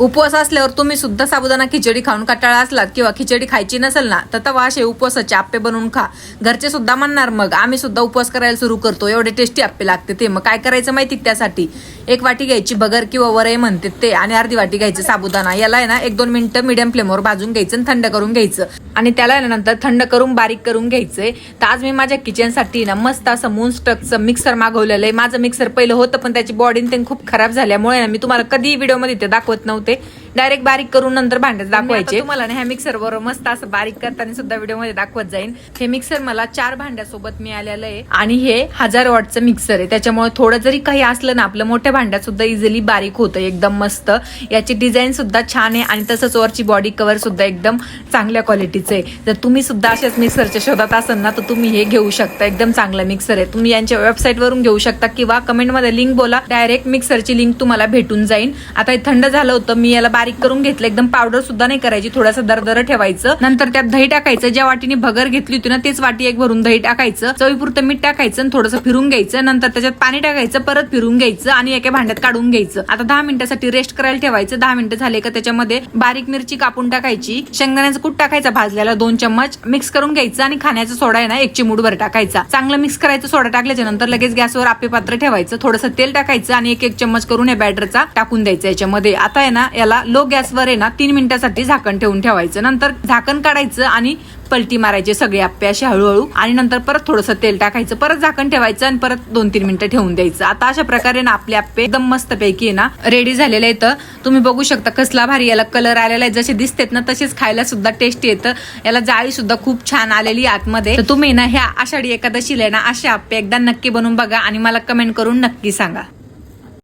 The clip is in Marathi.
उपवास असल्यावर तुम्ही सुद्धा साबुदाणा खिचडी खाऊन कटाळा असलात किंवा खिचडी खायची नसेल ना तर तवा असे उपवासाचे आप्पे बनवून खा. घरचे सुद्धा म्हणणार मग आम्ही सुद्धा उपवास करायला सुरू करतो एवढे टेस्टी आप्पे लागते ते. मग काय करायचं माहिती त्यासाठी? एक वाटी घ्यायची बगर किंवा वरई म्हणते ते आणि अर्धी वाटी घ्यायचं साबुदाणा. याला आहे ना एक दोन मिनिटं मिडियम फ्लेमवर भाजून घ्यायचं आणि थंड करून घ्यायचं. आणि त्याला आहे नंतर थंड करून बारीक करून घ्यायचंय. तर आज मी माझ्या किचनसाठी ना मस्त असं मून स्ट्रकचं मिक्सर मागवलेलं आहे. माझं मिक्सर पहिलं होतं पण त्याची बॉडी खूप खराब झाल्यामुळे ना मी तुम्हाला कधी व्हिडिओमध्ये ते दाखवत नव्हते. gente डायरेक्ट बारीक करून नंतर भांड्यात दाखवायचे. तुम्हाला ना ह्या मिक्सर बरोबर मस्त असं बारीक करताना सुद्धा व्हिडिओमध्ये दाखवत जाईन. हे मिक्सर मला चार भांड्यासोबत मिळालेलं आहे. आणि हे हजार वॉटचं मिक्सर आहे. त्याच्यामुळे थोडं जरी काही असलं ना आपलं मोठ्या भांड्यात सुद्धा इझिली बारीक होतं एकदम मस्त. याची डिझाईन सुद्धा छान आहे आणि तसंच वरची बॉडी कव्हर सुद्धा एकदम चांगल्या क्वालिटीचं आहे. जर तुम्ही सुद्धा अशाच मिक्सरच्या शोधात असाल ना तर तुम्ही हे घेऊ शकता. एकदम चांगलं मिक्सर आहे. तुम्ही यांच्या वेबसाईट वरून घेऊ शकता किंवा कमेंटमध्ये लिंक बोला. डायरेक्ट मिक्सरची लिंक तुम्हाला भेटून जाईल आता हे थंड झालं होतं मी याला बारीक करून घेतलं. एकदम पावडर सुद्धा नाही करायची. थोडासा दरदर ठेवायचं. नंतर त्यात दही टाकायचं. ज्या वाटीने भगर घेतली होती ना तेच वाटी एक भरून दही टाकायचं. चवीपुरतं मीठ टाकायचं आणि थोडंसं फिरून घ्यायचं. नंतर त्याच्यात पाणी टाकायचं. परत फिरून घ्यायचं आणि एका भांड्यात काढून घ्यायचं. आता दहा मिनिटासाठी रेस्ट करायला ठेवायचं. दहा मिनिटं झाले का त्याच्यामध्ये बारीक मिरची कापून टाकायची. शेंगदाण्याचं कूट टाकायचा भाजल्याला दोन चम्मच. मिक्स करून घ्यायचं आणि खाण्याचा सोडा आहे ना एक चिमूटभर टाकायचा. चांगलं मिक्स करायचं सोडा टाकल्याच्या नंतर लगेच गॅसवर आपे पात्र ठेवायचं. थोडंसं तेल टाकायचं आणि एक एक चम्मच करून या बॅटरचा टाकून द्यायचा याच्यामध्ये. आता आहे ना याला लो गॅसवर आहे ना तीन मिनिटासाठी झाकण ठेवून ठेवायचं. नंतर झाकण काढायचं आणि पलटी मारायचे सगळे आप्पे असे हळूहळू. आणि नंतर परत थोडंसं तेल टाकायचं परत झाकण ठेवायचं आणि परत दोन तीन मिनिटं ठेवून द्यायचं. आता अशा प्रकारे ना आपले आप्पे एकदम मस्त पैकी आहे ना रेडी झालेले आहेत. तुम्ही बघू शकता कसला भारी याला कलर आलेला आहे. जसे दिसतेत ना तसेच खायला सुद्धा टेस्ट येतं याला जाळी सुद्धा खूप छान आलेली आतमध्ये. तर तुम्ही ना ह्या आषाढी एकादशीला ना असे आप्पे एकदा नक्की बनवून बघा आणि मला कमेंट करून नक्की सांगा.